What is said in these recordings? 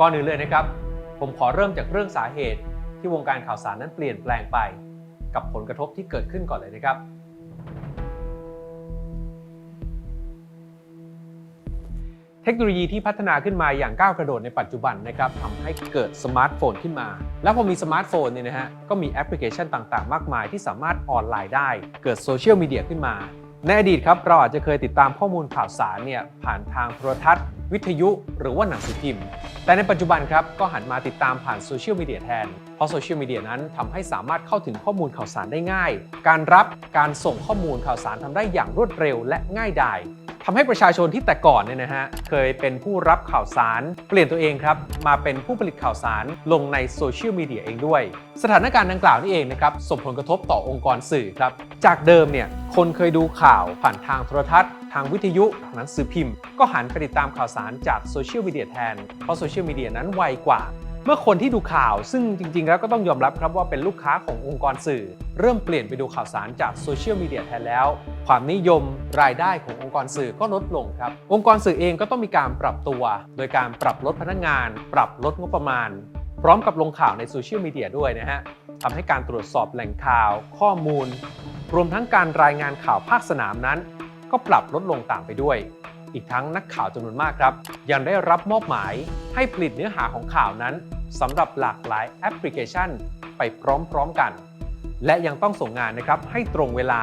ก่อนอื่นเลยนะครับ ผมขอเริ่มจากเรื่องสาเหตุที่วงการข่าวสารนั้นเปลี่ยนแปลงไป กับผลกระทบที่เกิดขึ้นก่อนเลยนะครับ เทคโนโลยีที่พัฒนาขึ้นมาอย่างก้าวกระโดดในปัจจุบันนะครับทำให้เกิดสมาร์ทโฟนขึ้นมา แล้วพอมีสมาร์ทโฟนเนี่ยนะฮะก็มีแอปพลิเคชันต่างๆ มากมายที่สามารถออนไลน์ได้ เกิดโซเชียลมีเดียขึ้นมา ในอดีตครับเราอาจจะเคยติดตามข้อมูลข่าวสารเนี่ยผ่านทางโทรทัศน์ วิทยุหรือว่าหนังสือพิมพ์ แต่ในปัจจุบันครับก็หันมาติดตามผ่านโซเชียลมีเดียแทน เพราะโซเชียลมีเดียนั้นทำให้สามารถเข้าถึงข้อมูลข่าวสารได้ง่าย การรับการส่งข้อมูลข่าวสารทำได้อย่างรวดเร็วและง่ายดายทำให้ประชาชนที่แต่ก่อนเนี่ยนะฮะเคยเป็นผู้รับข่าวสาร เปลี่ยนตัวเองครับมาเป็นผู้ผลิตข่าวสารลงในโซเชียลมีเดียเองด้วย สถานการณ์ดังกล่าวนี่เองนะครับส่งผลกระทบต่อองค์กรสื่อครับ จากเดิมเนี่ยคนเคยดูข่าวผ่านทางโทรทัศน์ ทางวิทยุหนังสือพิมพ์ ก็หันไปติดตามข่าวสารจากโซเชียลมีเดียแทน เพราะโซเชียลมีเดียนั้นไวกว่า เมื่อคนที่ดูข่าวซึ่งจริง ๆ แล้วก็ต้องยอมรับครับว่าเป็นลูกค้าขององค์กรสื่อ เริ่มเปลี่ยนไปดูข่าวสารจากโซเชียลมีเดียแทนแล้ว ความนิยมรายได้ขององค์กรสื่อก็ลดลงครับ องค์กรสื่อเองก็ต้องมีการปรับตัว โดยการปรับลดพนักงาน ปรับลดงบประมาณ พร้อมกับลงข่าวในโซเชียลมีเดียด้วยนะฮะทำให้การตรวจสอบแหล่งข่าว ข้อมูล รวมทั้งการรายงานข่าวภาคสนามนั้น ก็ปรับลดลงตามไปด้วย อีกทั้งนักข่าวจำนวนมากครับ ยังได้รับมอบหมายให้ผลิตเนื้อหาของข่าวนั้นสำหรับหลากหลายแอปพลิเคชัน ไปพร้อมๆกัน และยังต้องส่งงานนะครับให้ตรงเวลา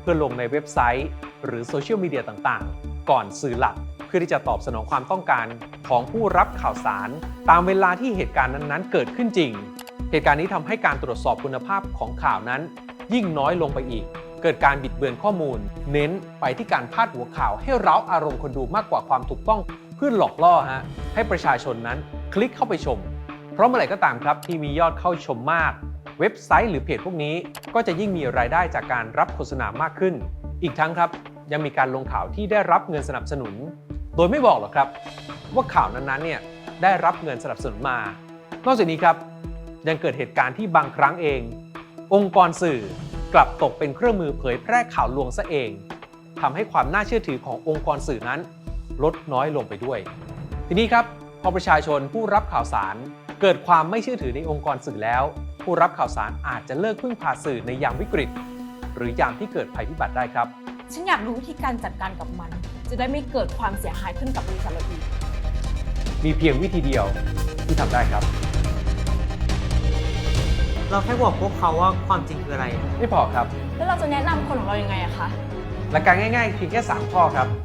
เพื่อลงในเว็บไซต์ หรือโซเชียลมีเดียต่างๆ ก่อนสื่อหลักเพื่อที่จะตอบสนองความต้องการของผู้รับข่าวสาร ตามเวลาที่เหตุการณ์นั้นๆ เกิดขึ้นจริง เหตุการณ์นี้ทำให้การตรวจสอบคุณภาพของข่าวนั้น ยิ่งน้อยลงไปอีก เกิดการบิดเบือนข้อมูล เน้นไปที่การพาดหัวข่าวให้เร้าอารมณ์คนดูมากกว่าความถูกต้องเพื่อหลอกล่อฮะให้ประชาชนนั้นคลิกเข้าไปชม เพราะเมื่อไหร่ก็ตามครับที่มียอดเข้าชมมาก เว็บไซต์หรือเพจพวกนี้ ก็จะยิ่งมีรายได้จากการรับโฆษณามากขึ้น อีกทั้งครับยังมีการลงข่าวที่ได้รับเงินสนับสนุน โดยไม่บอกหรอกครับ ว่าข่าวนั้นๆเนี่ยได้รับเงินสนับสนุนมา นอกจากนี้ครับยังเกิดเหตุการณ์ที่บางครั้งเอง องค์กรสื่อกลับตกเป็นเครื่องมือเผยแพร่ข่าวลวงซะเองทำให้ความน่าเชื่อถือขององค์กรสื่อนั้น ลดน้อยลงไปด้วย ทีนี้ครับพอประชาชนผู้รับข่าวสาร เกิดความไม่เชื่อถือในองค์กรสื่อแล้ว ผู้รับข่าวสารอาจจะเลิกพึ่งพาสื่อในยามวิกฤต หรือยามที่เกิดภัยพิบัติได้ครับ ฉันอยากรู้วิธีการจัดการกับมัน จะได้ไม่เกิดความเสียหายขึ้นกับบริษัทเราอีกมีเพียงวิธีเดียวที่ทำได้ครับ เราแค่บอกพวกเขาว่าความจริงคืออะไร ไม่พอครับ แล้วเราจะแนะนำคนของเรายังไงอะคะ หลักการง่ายๆเพียงแค่ 3 ข้อครับ